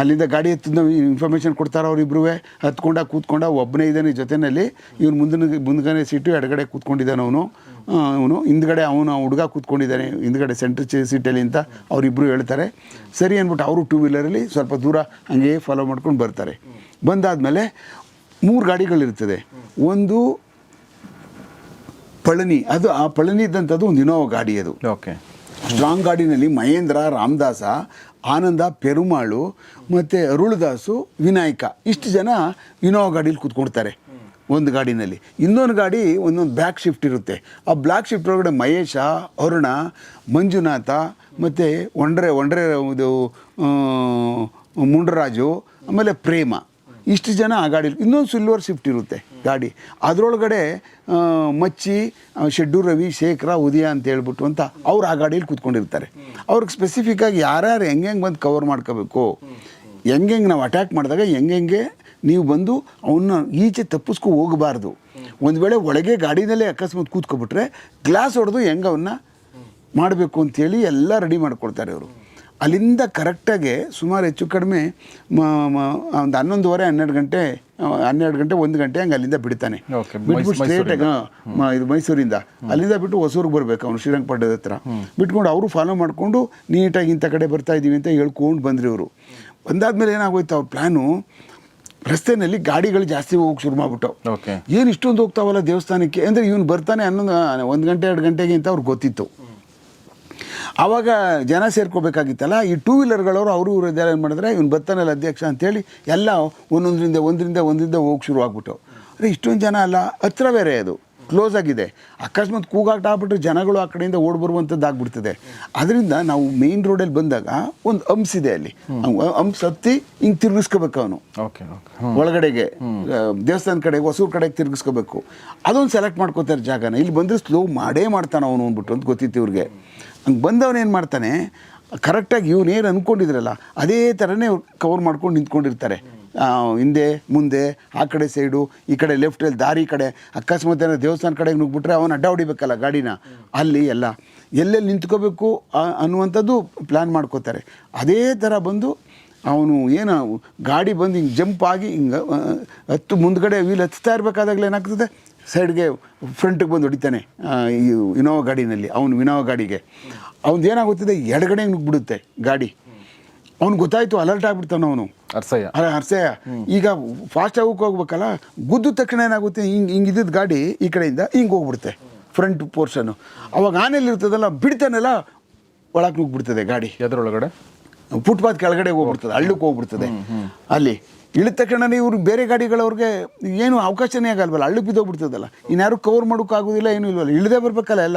ಅಲ್ಲಿಂದ ಗಾಡಿ ಎತ್ತಿದ ಇನ್ಫಾರ್ಮೇಷನ್ ಕೊಡ್ತಾರೆ ಅವರಿಬ್ರು ಹತ್ಕೊಂಡ ಕೂತ್ಕೊಂಡ ಒಬ್ಬನೇ ಇದ್ದಾನೆ ಜೊತೆಯಲ್ಲಿ ಇವನು ಮುಂದಿನ ಮುಂದ್ಗಡೆ ಸೀಟು ಎಡಗಡೆ ಕೂತ್ಕೊಂಡಿದ್ದಾನೆ ಅವನು. ಅವನು ಹಿಂದ್ಗಡೆ ಅವನು ಹುಡುಗ ಕೂತ್ಕೊಂಡಿದ್ದಾನೆ. ಹಿಂದ್ಗಡೆ ಸೆಂಟ್ರ್ ಸೀಟಲ್ಲಿ ಅಂತ ಅವರಿಬ್ಬರು ಹೇಳ್ತಾರೆ. ಸರಿ ಅಂದ್ಬಿಟ್ಟು ಅವರು ಟೂ ವೀಲರಲ್ಲಿ ಸ್ವಲ್ಪ ದೂರ ಹಂಗೆ ಫಾಲೋ ಮಾಡ್ಕೊಂಡು ಬರ್ತಾರೆ. ಬಂದಾದಮೇಲೆ ಮೂರು ಗಾಡಿಗಳಿರ್ತದೆ. ಒಂದು ಪಳನಿ. ಅದು ಆ ಪಳನಿ ಇದ್ದಂಥದ್ದು ಒಂದು ಇನೋವಾ ಗಾಡಿ ಅದು. ಓಕೆ ಸ್ಟ್ರಾಂಗ್ ಗಾಡಿನಲ್ಲಿ ಮಹೇಂದ್ರ, ರಾಮದಾಸ, ಆನಂದ, ಪೆರುಮಾಳು ಮತ್ತು ಅರುಳದಾಸು ವಿನಾಯಕ. ಇಷ್ಟು ಜನ ಇನೋವಾ ಗಾಡೀಲಿ ಕೂತ್ಕೊಳ್ತಾರೆ ಒಂದು ಗಾಡಿನಲ್ಲಿ. ಇನ್ನೊಂದು ಗಾಡಿ ಒಂದೊಂದು ಬ್ಯಾಕ್ ಶಿಫ್ಟ್ ಇರುತ್ತೆ. ಆ ಬ್ಲ್ಯಾಕ್ ಶಿಫ್ಟ್ ಒಳಗಡೆ ಮಹೇಶ, ಅರುಣ, ಮಂಜುನಾಥ ಮತ್ತು ಒಂಡ್ರೆ ಒಂಡ್ರೆ ಇದು ಮುಂಡರಾಜು, ಆಮೇಲೆ ಪ್ರೇಮ. ಇಷ್ಟು ಜನ ಆ ಗಾಡಿ ಇನ್ನೊಂದು ಸಿಲ್ವರ್ ಶಿಫ್ಟ್ ಇರುತ್ತೆ ಗಾಡಿ. ಅದರೊಳಗಡೆ ಮಚ್ಚಿ ಶೆಡ್ಡು ರವಿ, ಶೇಖರ, ಉದಯ ಅಂತ ಹೇಳ್ಬಿಟ್ಟು ಅಂತ ಅವ್ರು ಆ ಗಾಡಿಯಲ್ಲಿ ಕೂತ್ಕೊಂಡಿರ್ತಾರೆ. ಅವ್ರಿಗೆ ಸ್ಪೆಸಿಫಿಕ್ಕಾಗಿ ಯಾರ್ಯಾರು ಹೆಂಗೆ ಹೆಂಗೆ ಬಂದು ಕವರ್ ಮಾಡ್ಕೋಬೇಕು? ಹೆಂಗೆ ಹೆಂಗೆ ನಾವು ಅಟ್ಯಾಕ್ ಮಾಡಿದಾಗ ಹೆಂಗೆ ಹೆಂಗೆ ನೀವು ಬಂದು ಅವನ್ನ ಈಚೆ ತಪ್ಪಿಸ್ಕೊ ಹೋಗಬಾರ್ದು. ಒಂದು ವೇಳೆ ಒಳಗೆ ಗಾಡಿನಲ್ಲೇ ಅಕಸ್ಮಾತ್ ಕೂತ್ಕೊಬಿಟ್ರೆ ಗ್ಲಾಸ್ ಹೊಡೆದು ಹೆಂಗೆ ಅವನ್ನ ಮಾಡಬೇಕು ಅಂತೇಳಿ ಎಲ್ಲ ರೆಡಿ ಮಾಡ್ಕೊಳ್ತಾರೆ ಅವರು. ಅಲ್ಲಿಂದ ಕರೆಕ್ಟಾಗಿ ಸುಮಾರು ಹೆಚ್ಚು ಕಡಿಮೆ ಒಂದು ಹನ್ನೊಂದುವರೆ ಹನ್ನೆರಡು ಗಂಟೆ ಹನ್ನೆರಡು ಗಂಟೆ ಒಂದು ಗಂಟೆ ಹಂಗೆ ಅಲ್ಲಿಂದ ಬಿಡ್ತಾನೆ. ಬಿಟ್ಬಿಟ್ಟು. ಸ್ಟ್ರೇಟಾಗಿ ಇದು ಮೈಸೂರಿಂದ. ಅಲ್ಲಿಂದ ಬಿಟ್ಟು ಹೊಸೂರಿಗೆ ಬರಬೇಕು ಅವನು ಶ್ರೀರಂಗಪಟ್ಟಣದ ಹತ್ರ. ಬಿಟ್ಕೊಂಡು ಅವರು ಫಾಲೋ ಮಾಡಿಕೊಂಡು ನೀಟಾಗಿ ಇಂಥ ಕಡೆ ಬರ್ತಾ ಇದ್ದೀವಿ ಅಂತ ಹೇಳ್ಕೊಂಡು ಬಂದ್ರಿ ಅವರು ಬಂದಾದ್ಮೇಲೆ ಏನಾಗೋಯ್ತು ಅವ್ರ ಪ್ಲ್ಯಾನು ರಸ್ತೆಯಲ್ಲಿ ಗಾಡಿಗಳು ಜಾಸ್ತಿ ಹೋಗಕ್ಕೆ ಶುರು ಮಾಡ್ಬಿಟ್ಟು ಏನು ಇಷ್ಟೊಂದು ಹೋಗ್ತಾವಲ್ಲ ದೇವಸ್ಥಾನಕ್ಕೆ? ಅಂದರೆ ಇವನು ಬರ್ತಾನೆ ಹನ್ನೊಂದು ಒಂದು ಗಂಟೆ ಎರಡು ಗಂಟೆಗೆ ಅಂತ ಅವ್ರಿಗೆ ಗೊತ್ತಿತ್ತು. ಆವಾಗ ಜನ ಸೇರ್ಕೋಬೇಕಾಗಿತ್ತಲ್ಲ ಈ ಟೂ ವೀಲರ್ಗಳವರು ಅವರು ಇವರು ಇದೆಲ್ಲ ಏನು ಮಾಡಿದ್ರೆ ಇವ್ನು ಬರ್ತಾನಲ್ಲ ಅಧ್ಯಕ್ಷ ಅಂತೇಳಿ ಎಲ್ಲ ಒಂದೊಂದರಿಂದ ಒಂದರಿಂದ ಒಂದರಿಂದ ಹೋಗಿ ಶುರು ಆಗ್ಬಿಟ್ಟು. ಅಂದರೆ ಇಷ್ಟೊಂದು ಜನ ಅಲ್ಲ ಹತ್ರ ಬೇರೆ ಅದು ಕ್ಲೋಸ್ ಆಗಿದೆ. ಅಕಸ್ಮಾತ್ ಕೂಗಾಟ ಆಗ್ಬಿಟ್ರೆ ಜನಗಳು ಆ ಕಡೆಯಿಂದ ಓಡ್ ಬರುವಂಥದ್ದು ಆಗ್ಬಿಡ್ತದೆ. ಅದರಿಂದ ನಾವು ಮೇನ್ ರೋಡಲ್ಲಿ ಬಂದಾಗ ಒಂದು ಹಂಪ್ಸ್ ಇದೆ ಅಲ್ಲಿ. ಅಂಪ್ಸ್ ಹತ್ತಿ ಹಿಂಗೆ ತಿರುಗಿಸ್ಕೋಬೇಕು ಅವನು. ಒಳಗಡೆಗೆ ದೇವಸ್ಥಾನ ಕಡೆಗೆ ಹೊಸೂರು ಕಡೆಗೆ ತಿರುಗಿಸ್ಕೋಬೇಕು. ಅದೊಂದು ಸೆಲೆಕ್ಟ್ ಮಾಡ್ಕೋತಾರೆ ಜಾಗನ. ಇಲ್ಲಿ ಬಂದರೆ ಸ್ಲೋ ಮಾಡೇ ಮಾಡ್ತಾನೆ ಅವನು ಅಂದ್ಬಿಟ್ಟು ಅಂತ ಗೊತ್ತಿತ್ತು ಇವ್ರಿಗೆ. ಬಂದವನು ಏನು ಮಾಡ್ತಾನೆ? ಕರೆಕ್ಟಾಗಿ ಇವನೇನು ಅಂದ್ಕೊಂಡಿದ್ರಲ್ಲ ಅದೇ ಥರನೇ ಕವರ್ ಮಾಡ್ಕೊಂಡು ನಿಂತ್ಕೊಂಡಿರ್ತಾರೆ. ಹಿಂದೆ, ಮುಂದೆ, ಆ ಕಡೆ ಸೈಡು ಈ ಕಡೆ ಲೆಫ್ಟಲ್ಲಿ ದಾರಿ ಕಡೆ, ಅಕಸ್ಮಾತ್ ಏನೋ ದೇವಸ್ಥಾನ ಕಡೆಗೆ ನುಗ್ಬಿಟ್ರೆ ಅವನು ಅಡ್ಡ ಹೊಡಿಬೇಕಲ್ಲ ಗಾಡಿನ? ಅಲ್ಲಿ, ಎಲ್ಲ. ಎಲ್ಲೆಲ್ಲಿ ನಿಂತ್ಕೋಬೇಕು ಅನ್ನುವಂಥದ್ದು ಪ್ಲ್ಯಾನ್ ಮಾಡ್ಕೋತಾರೆ. ಅದೇ ಥರ ಬಂದು ಅವನು ಏನು, ಗಾಡಿ ಬಂದು ಹಿಂಗೆ ಜಂಪ್ ಆಗಿ ಹಿಂಗೆ ಹತ್ತು ಮುಂದ್ಗಡೆ ವೀಲ್ ಹತ್ತಾ ಇರಬೇಕಾದಾಗಲೇ ಏನಾಗ್ತದೆ? ಸೈಡ್ಗೆ ಫ್ರಂಟಿಗೆ ಬಂದು ಹೊಡಿತಾನೆ ಈ ಇನೋವಾ ಗಾಡಿನಲ್ಲಿ ಅವನು ಇನೋವಾ ಗಾಡಿಗೆ. ಅವ್ನು ಏನಾಗುತ್ತದೆ ಎಡಗಡೆ ನುಗ್ಬಿಡುತ್ತೆ ಗಾಡಿ. ಅವ್ನು ಗೊತ್ತಾಯ್ತು ಅಲರ್ಟ್ ಆಗ್ಬಿಡ್ತಾನೆ ಅವನು. ಅರ್ಸಯ್ಯ ಅಲ್ಲ ಹರ್ಸಯ್ಯ ಈಗ ಫಾಸ್ಟ್ ಆಗಿ ಹೋಗ್ಬೇಕಲ್ಲ ಗುದ್ದ ತಕ್ಷಣ ಏನಾಗುತ್ತೆ ಹಿಂಗೆ ಹಿಂಗೆ ಇದ್ದಿದ್ದು ಗಾಡಿ ಈ ಕಡೆಯಿಂದ ಹಿಂಗೆ ಹೋಗ್ಬಿಡುತ್ತೆ ಫ್ರಂಟ್ ಪೋರ್ಷನ್ನು ಅವಾಗ ಆನೆಯಲ್ಲಿ ಇರ್ತದಲ್ಲ ಬಿಡ್ತಾನೆಲ್ಲ ಒಳಗೆ ನುಗ್ಬಿಡ್ತದೆ ಗಾಡಿ. ಎದ್ರೊಳಗಡೆ? ಫುಟ್ಪಾತ್ ಕೆಳಗಡೆ ಹೋಗ್ಬಿಡ್ತದೆ ಹಳ್ಳಕ್ಕೆ ಹೋಗ್ಬಿಡ್ತದೆ. ಅಲ್ಲಿ ಇಳಿದ ತಕ್ಷಣ ಇವ್ರು ಬೇರೆ ಗಾಡಿಗಳವ್ರಿಗೆ ಏನು ಅವಕಾಶನೇ ಆಗಲ್ವಲ್ಲ ಹಳ್ಳು ಬಿದ್ದೋಗ್ಬಿಡ್ತದಲ್ಲ. ಇನ್ಯಾರು ಕವರ್ ಮಾಡೋಕ್ಕಾಗೋದಿಲ್ಲ ಏನೂ ಇಲ್ವಲ್ಲ. ಇಳಿದೇ ಬರಬೇಕಲ್ಲ ಎಲ್ಲ.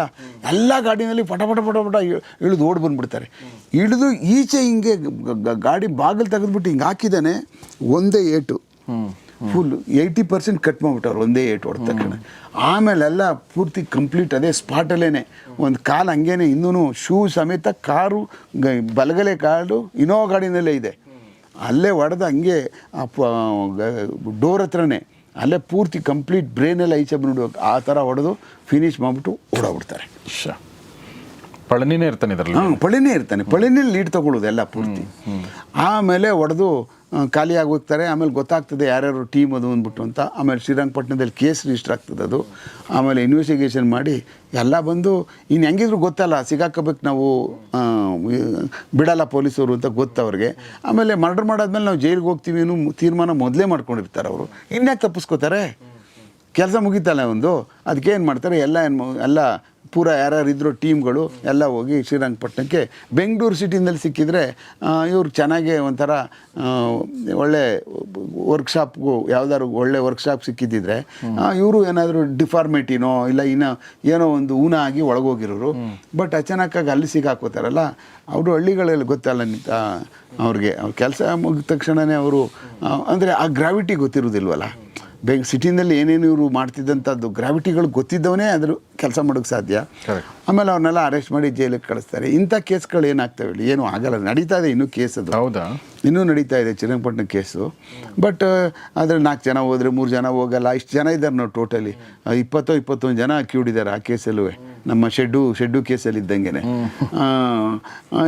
ಎಲ್ಲ ಗಾಡಿನಲ್ಲಿ ಪಟ ಪಟ ಪಟ ಪಟ ಇಳ್- ಇಳಿದು ಓಡಿ ಬಂದ್ಬಿಡ್ತಾರೆ. ಇಳಿದು ಈಚೆ ಹಿಂಗೆ ಗಾಡಿ ಬಾಗಿಲು ತೆಗೆದ್ಬಿಟ್ಟು ಹಿಂಗೆ ಹಾಕಿದ್ದಾನೆ ಒಂದೇ ಏಟು. ಫುಲ್ ಏಯ್ಟಿ ಪರ್ಸೆಂಟ್ ಕಟ್ ಮಾಡ್ಬಿಟ್ಟವ್ರು ಒಂದೇ ಏಟ್ ಹೊಡೆದ ತಕ್ಷಣ. ಆಮೇಲೆಲ್ಲ ಪೂರ್ತಿ ಕಂಪ್ಲೀಟ್ ಅದೇ ಸ್ಪಾಟಲ್ಲೇ ಒಂದು ಕಾಲು ಹಂಗೇನೆ ಇನ್ನೂ ಶೂ ಸಮೇತ ಕಾರು ಗ ಬಲಗಲೆ ಕಾಲು ಇನೋವಾ ಗಾಡಿನಲ್ಲೇ ಇದೆ. ಅಲ್ಲೇ ಹೊಡೆದ ಹಂಗೆ ಆ ಡೋರ್ ಹತ್ರನೇ. ಅಲ್ಲೇ ಪೂರ್ತಿ ಕಂಪ್ಲೀಟ್ ಬ್ರೈನೆಲ್ಲ ಈಚೆ ಬಂದು ಆ ಥರ ಹೊಡೆದು ಫಿನಿಶ್ ಮಾಡಿಬಿಟ್ಟು ಓಡಾಬಿಡ್ತಾರೆ ಶ. ಪಳನಿನೇ ಇರ್ತಾನೆ ಇದರಲ್ಲಿ. ಹಾಂ ಪಳನೇ ಇರ್ತಾನೆ. ಪಳಿನಲ್ಲಿ ಲೀಡ್ ತಗೊಳ್ಳೋದು ಎಲ್ಲ ಪೂರ್ತಿ. ಆಮೇಲೆ ಹೊಡೆದು ಖಾಲಿ ಆಗಿ ಹೋಗ್ತಾರೆ. ಆಮೇಲೆ ಗೊತ್ತಾಗ್ತದೆ ಯಾರ್ಯಾರು ಟೀಮ್ ಅದು ಅಂದ್ಬಿಟ್ಟು ಅಂತ. ಆಮೇಲೆ ಶ್ರೀರಂಗಪಟ್ಟಣದಲ್ಲಿ ಕೇಸ್ ರಿಜಿಸ್ಟರ್ ಆಗ್ತದೆ ಅದು. ಆಮೇಲೆ ಇನ್ವೆಸ್ಟಿಗೇಷನ್ ಮಾಡಿ ಎಲ್ಲ ಬಂದು ಇನ್ನು ಹೆಂಗಿದ್ರು ಗೊತ್ತಲ್ಲ, ಸಿಗಾಕೋಬೇಕು ನಾವು ಬಿಡಲ್ಲ ಪೊಲೀಸರು ಅಂತ ಗೊತ್ತವ್ರಿಗೆ ಆಮೇಲೆ ಮರ್ಡರ್ ಮಾಡಾದ್ಮೇಲೆ ನಾವು ಜೈಲಿಗೆ ಹೋಗ್ತೀವಿ ಅನ್ನೋ ತೀರ್ಮಾನ ಮೊದಲೇ ಮಾಡ್ಕೊಂಡಿರ್ತಾರೆ ಅವರು. ಇನ್ಯಾಕೆ ತಪ್ಪಿಸ್ಕೋತಾರೆ? ಕೆಲಸ ಮುಗಿತಲ್ಲ ಒಂದು, ಅದಕ್ಕೆ ಏನು ಮಾಡ್ತಾರೆ, ಎಲ್ಲ ಏನು ಎಲ್ಲ ಪೂರ ಯಾರ್ಯಾರು ಇದ್ರು ಟೀಮ್ಗಳು ಎಲ್ಲ ಹೋಗಿ ಶ್ರೀರಂಗಪಟ್ಟಣಕ್ಕೆ ಬೆಂಗಳೂರು ಸಿಟಿನಲ್ಲಿ ಸಿಕ್ಕಿದ್ರೆ ಇವ್ರು ಚೆನ್ನಾಗೆ ಒಂಥರ ಒಳ್ಳೆ ವರ್ಕ್ಶಾಪ್ಗೂ ಯಾವ್ದಾದ್ರು ಒಳ್ಳೆ ವರ್ಕ್ಶಾಪ್ ಸಿಕ್ಕಿದ್ದಿದ್ರೆ ಇವರು ಏನಾದರೂ ಡಿಫಾರ್ಮೇಟಿನೋ ಇಲ್ಲ ಇನ್ನು ಏನೋ ಒಂದು ಊನ ಆಗಿ ಒಳಗೋಗಿರೋರು, ಬಟ್ ಅಚಾನಕ್ಕಾಗಿ ಅಲ್ಲಿ ಸಿಗಾಕೋತಾರಲ್ಲ ಅವರು ಹಳ್ಳಿಗಳಲ್ಲಿ ಗೊತ್ತಲ್ಲ ನಿಂತ ಅವ್ರಿಗೆ. ಅವ್ರ ಕೆಲಸ ಮುಗಿದ ತಕ್ಷಣವೇ ಅವರು ಅಂದರೆ ಆ ಗ್ರಾವಿಟಿ ಗೊತ್ತಿರೋದಿಲ್ವಲ್ಲ? ಬೆಂಗ್ ಸಿಟಿನಲ್ಲಿ ಏನೇನು ಇವರು ಮಾಡ್ತಿದ್ದಂಥದ್ದು ಗ್ರಾವಿಟಿಗಳು ಗೊತ್ತಿದ್ದವನೇ ಅದ್ರ ಕೆಲಸ ಮಾಡೋಕ್ಕೆ ಸಾಧ್ಯ. ಆಮೇಲೆ ಅವ್ರನ್ನೆಲ್ಲ ಅರೆಸ್ಟ್ ಮಾಡಿ ಜೈಲಿಗೆ ಕಳಿಸ್ತಾರೆ. ಇಂಥ ಕೇಸ್ಗಳು ಏನಾಗ್ತವೆ ಹೇಳಿ? ಏನು ಆಗಲ್ಲ. ನಡೀತಾ ಇದೆ ಇನ್ನೂ ಕೇಸ್ ಅದು. ಹೌದಾ? ಇನ್ನೂ ನಡೀತಾ ಇದೆ ಚನ್ನಪಟ್ಟಣ ಕೇಸು. ಬಟ್ ಆದರೆ ನಾಲ್ಕು ಜನ ಹೋದರೆ ಮೂರು ಜನ ಹೋಗಲ್ಲ. ಇಷ್ಟು ಜನ ಇದ್ದಾರೆ ನಾವು ಟೋಟಲಿ. ಇಪ್ಪತ್ತೋ ಇಪ್ಪತ್ತೊಂದು ಜನ ಕ್ಯೂಡಿದ್ದಾರೆ ಇದ್ದಾರೆ ಆ ಕೇಸಲ್ಲೂ. ನಮ್ಮ ಶೆಡ್ಡು ಶೆಡ್ಡು ಕೇಸಲ್ಲಿ ಇದ್ದಂಗೆ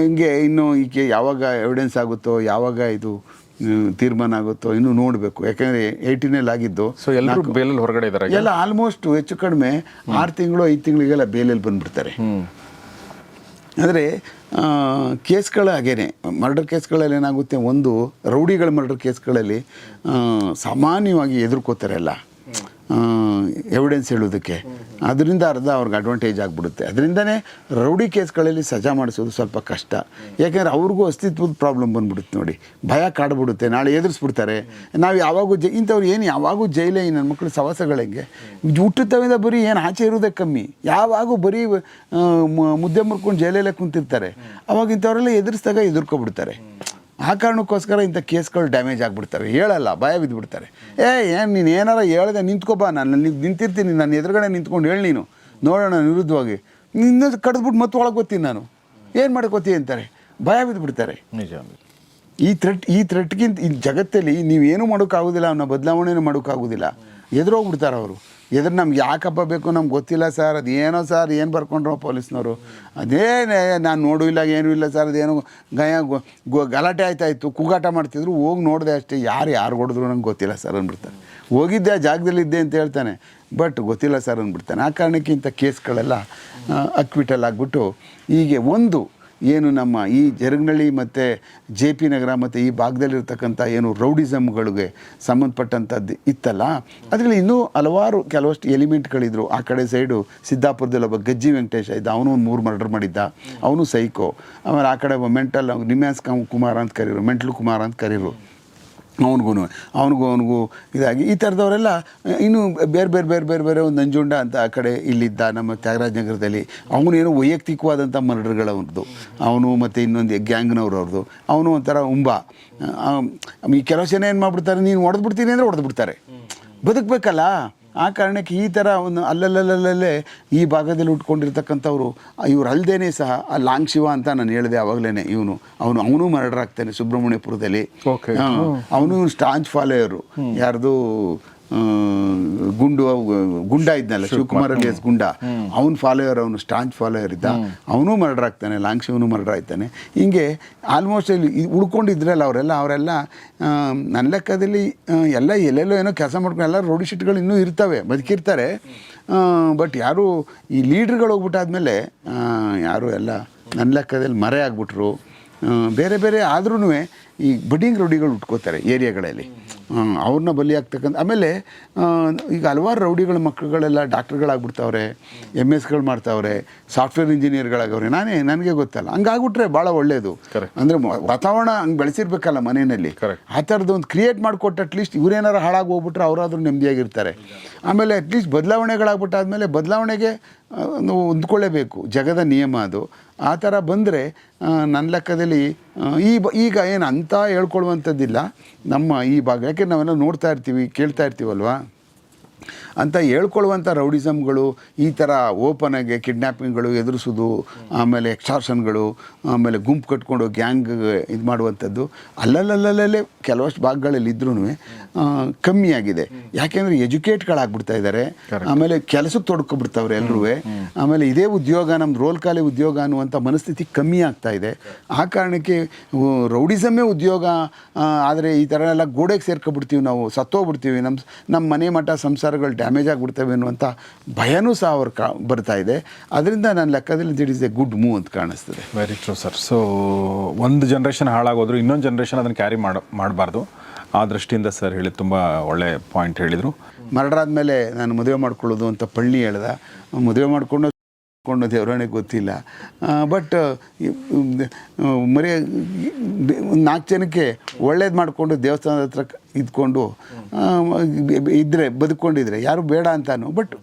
ಹಿಂಗೆ ಇನ್ನು ಈಕೆ ಯಾವಾಗ ಎವಿಡೆನ್ಸ್ ಆಗುತ್ತೋ ಯಾವಾಗ ಇದು ತೀರ್ಮಾನ ಆಗುತ್ತೋ ಇನ್ನೂ ನೋಡಬೇಕು. ಯಾಕಂದರೆ ಏಯ್ಟಿನಲ್ಲಿ ಆಗಿದ್ದು ಸೊ ಎಲ್ಲರೂ ಬೇಲಲ್ಲಿ ಹೊರಗಡೆ ಇದ್ದಾರೆ ಎಲ್ಲ ಆಲ್ಮೋಸ್ಟ್ ಹೆಚ್ಚು ಕಡಿಮೆ ಆರು ತಿಂಗಳು ಐದು ತಿಂಗಳಿಗೆಲ್ಲ ಬೇಲಲ್ಲಿ ಬಂದ್ಬಿಡ್ತಾರೆ. ಆದರೆ ಅಂದರೆ ಕೇಸ್ಗಳು ಹಾಗೇನೆ ಮರ್ಡರ್ ಕೇಸ್ಗಳಲ್ಲಿ ಏನಾಗುತ್ತೆ ಒಂದು ರೌಡಿಗಳ ಮರ್ಡರ್ ಕೇಸ್ಗಳಲ್ಲಿ ಸಾಮಾನ್ಯವಾಗಿ ಎದುರ್ಕೋತಾರೆ ಎಲ್ಲ. ಎವಿಡೆನ್ಸ್ ಹೇಳೋದಕ್ಕೆ. ಅದರಿಂದ ಅರ್ಧ ಅವ್ರಿಗೆ ಅಡ್ವಾಂಟೇಜ್ ಆಗಿಬಿಡುತ್ತೆ. ಅದರಿಂದನೇ ರೌಡಿ ಕೇಸ್ಗಳಲ್ಲಿ ಸಜಾ ಮಾಡಿಸೋದು ಸ್ವಲ್ಪ ಕಷ್ಟ. ಯಾಕೆಂದರೆ ಅವ್ರಿಗೂ ಅಸ್ತಿತ್ವದ ಪ್ರಾಬ್ಲಮ್ ಬಂದ್ಬಿಡುತ್ತೆ ನೋಡಿ. ಭಯ ಕಾಡ್ಬಿಡುತ್ತೆ. ನಾಳೆ ಎದುರಿಸ್ಬಿಡ್ತಾರೆ. ನಾವು ಯಾವಾಗೂ ಜೈ, ಇಂಥವ್ರು ಏನು ಯಾವಾಗೂ ಜೈಲೇ ನನ್ನ ಮಕ್ಕಳು ಸವಾಸಗಳಿಗೆ ಹುಟ್ಟುತ್ತವಿಂದ ಬರೀ ಏನು ಆಚೆ ಇರೋದೇ ಕಮ್ಮಿ. ಯಾವಾಗೂ ಬರೀ ಮುದ್ದೆ ಮುರ್ಕೊಂಡು ಜೈಲಲ್ಲೇ ಕುಂತಿರ್ತಾರೆ. ಅವಾಗ ಇಂಥವರೆಲ್ಲ ಎದುರಿಸಿದಾಗ ಎದುರ್ಕೊಬಿಡ್ತಾರೆ. ಆ ಕಾರಣಕ್ಕೋಸ್ಕರ ಇಂಥ ಕೇಸ್ಗಳು ಡ್ಯಾಮೇಜ್ ಆಗಿಬಿಡ್ತಾರೆ ಹೇಳಲ್ಲ ಭಯ ಬಿದ್ದುಬಿಡ್ತಾರೆ ಏ ಏನು ನೀನು ಏನಾರ ಹೇಳ್ದೆ ನಿಂತ್ಕೊಬಾ ನಾನು ನೀವು ನಿಂತಿರ್ತೀನಿ ನಾನು ಎದುರುಗಡೆ ನಿಂತ್ಕೊಂಡು ಹೇಳಿ ನೀನು. ನೋಡೋಣ ವಿರುದ್ಧವಾಗಿ. ನಿನ್ನ ಕಡ್ದ್ಬಿಟ್ಟು ಮತ್ತೆ ಒಳಗೆ ಗೊತ್ತೀನಿ ನಾನು. ಏನು ಮಾಡ್ಕೋತೀನಿ ಅಂತಾರೆ? ಭಯ ಬಿದ್ದುಬಿಡ್ತಾರೆ ನಿಜ ಈ ಥ್ರೆಟ್ ಈ ಥ್ರೆಟ್ಗಿಂತ ಈ ಜಗತ್ತಲ್ಲಿ ನೀವೇನು ಮಾಡೋಕ್ಕಾಗೋದಿಲ್ಲ ಅನ್ನೋ ಬದಲಾವಣೆನೂ ಮಾಡೋಕ್ಕಾಗೋದಿಲ್ಲ. ಎದುರೋಗ್ಬಿಡ್ತಾರೆ ಅವರು. ಎದುರು ನಮ್ಗೆ ಯಾಕಪ್ಪ ಬೇಕು ನಮ್ಗೆ ಗೊತ್ತಿಲ್ಲ ಸರ್ ಅದು ಏನೋ ಸರ್, ಏನು ಬರ್ಕೊಂಡ್ರು ಪೊಲೀಸ್ನವರು. ಅದೇನೇ ನಾನು ನೋಡೂ ಇಲ್ಲ ಏನೂ ಇಲ್ಲ ಸರ್, ಅದೇನು ಗಯ ಗಲಾಟೆ ಆಯ್ತಾ ಆಯ್ತಾಯಿತು, ಕೂಗಾಟ ಮಾಡ್ತಿದ್ರು, ಹೋಗಿ ನೋಡಿದೆ ಅಷ್ಟೇ, ಯಾರು ಯಾರು ಹೊಡೆದ್ರು ನಂಗೆ ಗೊತ್ತಿಲ್ಲ ಸರ್ ಅಂದ್ಬಿಡ್ತಾರೆ ಹೋಗಿದ್ದೆ ಜಾಗದಲ್ಲಿದ್ದೆ ಅಂತ ಹೇಳ್ತಾನೆ, ಬಟ್ ಗೊತ್ತಿಲ್ಲ ಸರ್ ಅಂದ್ಬಿಡ್ತಾನೆ. ಆ ಕಾರಣಕ್ಕಿಂತ ಕೇಸ್ಗಳೆಲ್ಲ ಅಕ್ವಿಟಲ್ ಆಗಿಬಿಟ್ಟು ಹೀಗೆ ಒಂದು ಏನು ನಮ್ಮ ಈ ಜರಗ್ನಳ್ಳಿ ಮತ್ತು ಜೆ ಪಿ ನಗರ ಮತ್ತು ಈ ಭಾಗದಲ್ಲಿರ್ತಕ್ಕಂಥ ಏನು ರೌಡಿಸಮ್ಗಳಿಗೆ ಸಂಬಂಧಪಟ್ಟಂಥದ್ದು ಇತ್ತಲ್ಲ, ಅದರಲ್ಲಿ ಇನ್ನೂ ಹಲವಾರು ಕೆಲವಷ್ಟು ಎಲಿಮೆಂಟ್ಗಳಿದ್ರು. ಆ ಕಡೆ ಸೈಡು ಸಿದ್ದಾಪುರದಲ್ಲಿ ಒಬ್ಬ ಗಜ್ಜಿ ವೆಂಕಟೇಶ ಇದ್ದ, ಅವನು ಒಂದು ಮೂರು ಮರ್ಡರ್ ಮಾಡಿದ್ದ. ಅವನು ಸೈಕೋ. ಆಮೇಲೆ ಆ ಕಡೆ ಒಬ್ಬ ಮೆಂಟಲ್ ನಿಮ್ಯಾಸ್ ಕುಮಾರ್ ಅಂತ ಕರೀರು, ಮೆಂಟಲ್ ಕುಮಾರ್ ಅಂತ ಕರೀರು. ಅವನಿಗೂ ಅವನಿಗೂ ಅವನಿಗೂ ಇದಾಗಿ. ಈ ಥರದವರೆಲ್ಲ, ಇನ್ನೂ ಬೇರೆ ಬೇರೆ ಬೇರೆ ಬೇರೆ ಬೇರೆ ಒಂದು ನಂಜುಂಡ ಅಂತ ಆ ಕಡೆ ಇಲ್ಲಿದ್ದ ನಮ್ಮ ತ್ಯಾಗರಾಜ ನಗರದಲ್ಲಿ ಅವನೇನೋ ವೈಯಕ್ತಿಕವಾದಂಥ ಮರ್ಡರ್ಗಳವ್ರದ್ದು ಅವನು ಮತ್ತು ಇನ್ನೊಂದು ಗ್ಯಾಂಗ್ನವ್ರು ಅವ್ರದ್ದು. ಅವನು ಒಂಥರ ಉಂಬ. ಈ ಕೆಲವು ಜನ ಏನು ಮಾಡಿಬಿಡ್ತಾರೆ ನೀನು ಹೊಡೆದ್ಬಿಡ್ತೀನಿ ಅಂದರೆ ಹೊಡೆದ್ಬಿಡ್ತಾರೆ ಬದುಕಬೇಕಲ್ಲ? ಆ ಕಾರಣಕ್ಕೆ ಈ ಥರ ಒಂದು ಅಲ್ಲಲ್ಲಲ್ಲಲ್ಲೇ ಈ ಭಾಗದಲ್ಲಿ ಉಟ್ಕೊಂಡಿರ್ತಕ್ಕಂಥವ್ರು ಇವ್ರು ಅಲ್ಲದೇ ಸಹ ಆ ಲಾಂಗ್ ಶಿವ ಅಂತ ನಾನು ಹೇಳಿದೆ ಅವಾಗಲೇ ಇವನು. ಅವನು ಅವನು ಮರ್ಡರ್ ಆಗ್ತಾನೆ ಸುಬ್ರಹ್ಮಣ್ಯಪುರದಲ್ಲಿ. ಅವನು ಸ್ಟಾಂಚ್ ಫಾಲೋಯರು. ಯಾರ್ದು ಗುಂಡು ಅವ್- ಗುಂಡ ಇದ್ನಲ್ಲ ಶಿವಕುಮಾರ್. ಎಸ್ ಗುಂಡ. ಅವನು ಫಾಲೋಯರ್ ಅವನು ಸ್ಟಾಂಚ್ ಫಾಲೋಯರ್ ಇದ್ದ. ಅವನು ಮರ್ಡರ್ ಆಗ್ತಾನೆ ಲಾಂಗ್ ಶಿವನು ಮರ್ಡರ್ ಆಗ್ತಾನೆ. ಹಿಂಗೆ ಆಲ್ಮೋಸ್ಟ್ ಇಲ್ಲಿ ಉಳ್ಕೊಂಡಿದ್ರಲ್ಲ ಅವರೆಲ್ಲ ಅವರೆಲ್ಲ ನನ್ನ ಲೆಕ್ಕದಲ್ಲಿ ಎಲ್ಲ ಎಲ್ಲೆಲ್ಲೋ ಏನೋ ಕೆಲಸ ಮಾಡ್ಕೊಂಡು ಎಲ್ಲ ರೋಡಿ ಶೀಟ್ಗಳು ಇನ್ನೂ ಇರ್ತವೆ ಬದುಕಿರ್ತಾರೆ. ಬಟ್ ಯಾರು ಈ ಲೀಡ್ರ್ಗಳು ಹೋಗ್ಬಿಟ್ಟಾದ್ಮೇಲೆ ಯಾರು ಎಲ್ಲ ನನ್ನ ಲೆಕ್ಕದಲ್ಲಿ ಮರೆ ಆಗ್ಬಿಟ್ರು. ಬೇರೆ ಬೇರೆ ಆದ್ರೂ ಈ ಬಡ್ಡಿಂಗ್ ರೌಡಿಗಳು ಉಟ್ಕೋತಾರೆ ಏರಿಯಾಗಳಲ್ಲಿ. ಅವ್ರನ್ನ ಬಲಿ ಆಗ್ತಕ್ಕಂಥ ಆಮೇಲೆ ಈಗ ಹಲವಾರು ರೌಡಿಗಳ ಮಕ್ಕಳುಗಳೆಲ್ಲ ಡಾಕ್ಟ್ರುಗಳಾಗ್ಬಿಡ್ತಾವ್ರೆ ಎಂ ಎಸ್ಗಳು ಮಾಡ್ತಾವ್ರೆ ಸಾಫ್ಟ್ವೇರ್ ಇಂಜಿನಿಯರ್ಗಳಾಗವ್ರೆ ನಾನೇ ನನಗೆ ಗೊತ್ತಲ್ಲ. ಹಂಗಾಗ್ಬಿಟ್ರೆ ಭಾಳ ಒಳ್ಳೆಯದು. ಅಂದರೆ ವಾತಾವರಣ ಹಂಗೆ ಬೆಳೆಸಿರ್ಬೇಕಲ್ಲ ಮನೆಯಲ್ಲಿ. ಆ ಥರದ್ದು ಒಂದು ಕ್ರಿಯೇಟ್ ಮಾಡಿಕೊಟ್ಟು ಅಟ್ಲೀಸ್ಟ್ ಇವರೇನಾರು ಹಾಳಾಗಿ ಹೋಗ್ಬಿಟ್ರೆ ಅವರಾದ್ರೂ ನೆಮ್ಮದಿಯಾಗಿರ್ತಾರೆ. ಆಮೇಲೆ ಅಟ್ಲೀಸ್ಟ್ ಬದಲಾವಣೆಗಳಾಗ್ಬಿಟ್ಟಾದ್ಮೇಲೆ ಬದಲಾವಣೆಗೆ ನಾವು ಹೊಂದ್ಕೊಳ್ಳೇಬೇಕು ಜಗದ ನಿಯಮ ಅದು. ಆ ಥರ ಬಂದರೆ ನನ್ನ ಲೆಕ್ಕದಲ್ಲಿ ಈ ಬ, ಈಗ ಏನು ಅಂತ ಹೇಳ್ಕೊಳ್ಳುವಂಥದ್ದಿಲ್ಲ. ನಮ್ಮ ಈ ಭಾಗ. ಯಾಕೆ ನಾವೆಲ್ಲ ನೋಡ್ತಾ ಇರ್ತೀವಿ, ಕೇಳ್ತಾ ಇರ್ತೀವಲ್ವಾ? ಅಂತ ಹೇಳ್ಕೊಳ್ಳುವಂಥ ರೌಡಿಸಮ್ಗಳು ಈ ಥರ ಓಪನಾಗೆ ಕಿಡ್ನ್ಯಾಪಿಂಗ್ಗಳು ಎದುರಿಸೋದು ಆಮೇಲೆ ಎಕ್ಸ್ಟಾರ್ಷನ್ಗಳು ಆಮೇಲೆ ಗುಂಪು ಕಟ್ಕೊಂಡು ಗ್ಯಾಂಗ್ ಇದು ಮಾಡುವಂಥದ್ದು ಅಲ್ಲಲ್ಲಲ್ಲಲ್ಲೇ ಕೆಲವಷ್ಟು ಭಾಗಗಳಲ್ಲಿ ಇದ್ರೂ ಕಮ್ಮಿ ಆಗಿದೆ. ಯಾಕೆಂದರೆ ಎಜುಕೇಟ್ಗಳಾಗ್ಬಿಡ್ತಾ ಇದ್ದಾರೆ. ಆಮೇಲೆ ಕೆಲಸಕ್ಕೆ ತೊಡ್ಕೊಬಿಡ್ತಾವ್ರೆ ಎಲ್ಲರೂ ಆಮೇಲೆ ಇದೇ ಉದ್ಯೋಗ ನಮ್ಮ ರೋಲ್ ಖಾಲಿ ಉದ್ಯೋಗ ಅನ್ನುವಂಥ ಮನಸ್ಥಿತಿ ಕಮ್ಮಿ ಆಗ್ತಾ ಇದೆ. ಆ ಕಾರಣಕ್ಕೆ ರೌಡಿಸಮ್ಮೇ ಉದ್ಯೋಗ ಆದರೆ ಈ ಥರ ಎಲ್ಲ ಗೋಡೆಗೆ ಸೇರ್ಕೊಬಿಡ್ತೀವಿ ನಾವು ಸತ್ತೋಗ್ಬಿಡ್ತೀವಿ. ನಮ್ಮ ನಮ್ಮ ಮನೆ ಮಠ ಸಂಸಾರಗಳು ಡ್ಯಾಮೇಜ್ ಆಗಿಬಿಡ್ತವೆ ಅನ್ನುವಂಥ ಭಯನೂ ಸಹ ಅವ್ರು ಕಾ ಬರ್ತಾ ಇದೆ. ಅದರಿಂದ ನನ್ನ ಲೆಕ್ಕದಲ್ಲಿ this is a good move ಅಂತ ಕಾಣಿಸ್ತದೆ. ವೆರಿ ಟ್ರೂ ಸರ್ ಸೊ ಒಂದು ಜನ್ರೇಷನ್ ಹಾಳಾಗೋದ್ರು ಇನ್ನೊಂದು ಜನ್ರೇಷನ್ ಅದನ್ನು ಕ್ಯಾರಿ ಮಾಡ ಮಾಡಬಾರ್ದು. ಆ ದೃಷ್ಟಿಯಿಂದ ಸರ್ ಹೇಳಿ ತುಂಬ ಒಳ್ಳೆ ಪಾಯಿಂಟ್ ಹೇಳಿದರು. ಮರ್ಡರ್ ಆದಮೇಲೆ ನಾನು ಮದುವೆ ಮಾಡ್ಕೊಳ್ಳೋದು ಅಂತ ಪಳ್ಳಿ ಹೇಳ್ದ. ಮದುವೆ ಮಾಡ್ಕೊಂಡು ಕೊಂಡು ದೇವರಣೆ ಗೊತ್ತಿಲ್ಲ. ಬಟ್ ಮರಿ ಒಂದು ನಾಲ್ಕು ಜನಕ್ಕೆ ಒಳ್ಳೇದು ಮಾಡಿಕೊಂಡು ದೇವಸ್ಥಾನದ ಹತ್ರ ಇದ್ಕೊಂಡು ಇದ್ದರೆ ಬದುಕೊಂಡಿದ್ರೆ ಯಾರು ಬೇಡ ಅಂತಾನು ಬಟ್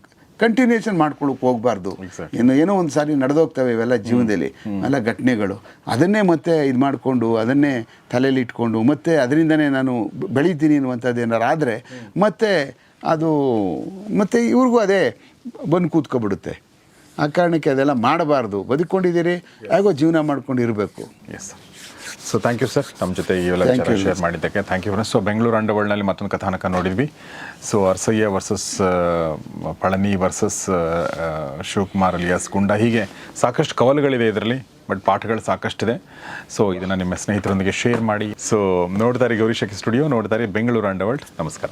ಕಂಟಿನ್ಯೂಷನ್ ಮಾಡ್ಕೊಳಕ್ಕೆ ಹೋಗ್ಬಾರ್ದು. ಇನ್ನು ಏನೋ ಒಂದು ಸಾರಿ ನಡೆದೋಗ್ತವೆ ಇವೆಲ್ಲ ಜೀವನದಲ್ಲಿ ಎಲ್ಲ ಘಟನೆಗಳು. ಅದನ್ನೇ ಮತ್ತೆ ಇದು ಮಾಡಿಕೊಂಡು ಅದನ್ನೇ ತಲೆಯಲ್ಲಿ ಇಟ್ಕೊಂಡು ಮತ್ತೆ ಅದರಿಂದನೇ ನಾನು ಬೆಳೀತೀನಿ ಬೆಳಿತೀನಿ ಅನ್ನುವಂಥದ್ದು ಏನಾರು ಆದರೆ ಮತ್ತೆ ಅದು ಮತ್ತೆ ಇವ್ರಿಗೂ ಅದೇ ಬಂದು ಕೂತ್ಕೊಬಿಡುತ್ತೆ. ಆ ಕಾರಣಕ್ಕೆ ಅದೆಲ್ಲ ಮಾಡಬಾರ್ದು. ಬದುಕೊಂಡಿದ್ದೀರಿ ಹಾಗೋ ಜೀವನ ಮಾಡ್ಕೊಂಡು ಇರಬೇಕು. Yes sir so thank you sir ನಮ್ಮ ಜೊತೆ ಈ ಎಲ್ಲ Thank ವಿಚಾರ ಶೇರ್ ಮಾಡಿದ್ದಕ್ಕೆ ಥ್ಯಾಂಕ್ ಯು ಸೊ ಬೆಂಗಳೂರು ಅಂಡರ್ವರ್ಲ್ಡ್ನಲ್ಲಿ ಮತ್ತೊಂದು ಕಥಾನಕ ನೋಡಿದ್ವಿ. So Arsayya versus Palani versus Shivakumar alias Gunda ಹೀಗೆ ಸಾಕಷ್ಟು ಕವಲುಗಳಿದೆ ಇದರಲ್ಲಿ ಬಟ್ ಪಾಠಗಳು ಸಾಕಷ್ಟಿದೆ. ಸೊ ಇದನ್ನು ನಿಮ್ಮ ಸ್ನೇಹಿತರೊಂದಿಗೆ ಶೇರ್ ಮಾಡಿ. ಸೊ ನೋಡ್ತಾರೆ ಗೌರಿಶಕಿ ಸ್ಟುಡಿಯೋ ನೋಡ್ತಾರೆ ಬೆಂಗಳೂರು ಅಂಡರ್ವರ್ಲ್ಡ್ ನಮಸ್ಕಾರ.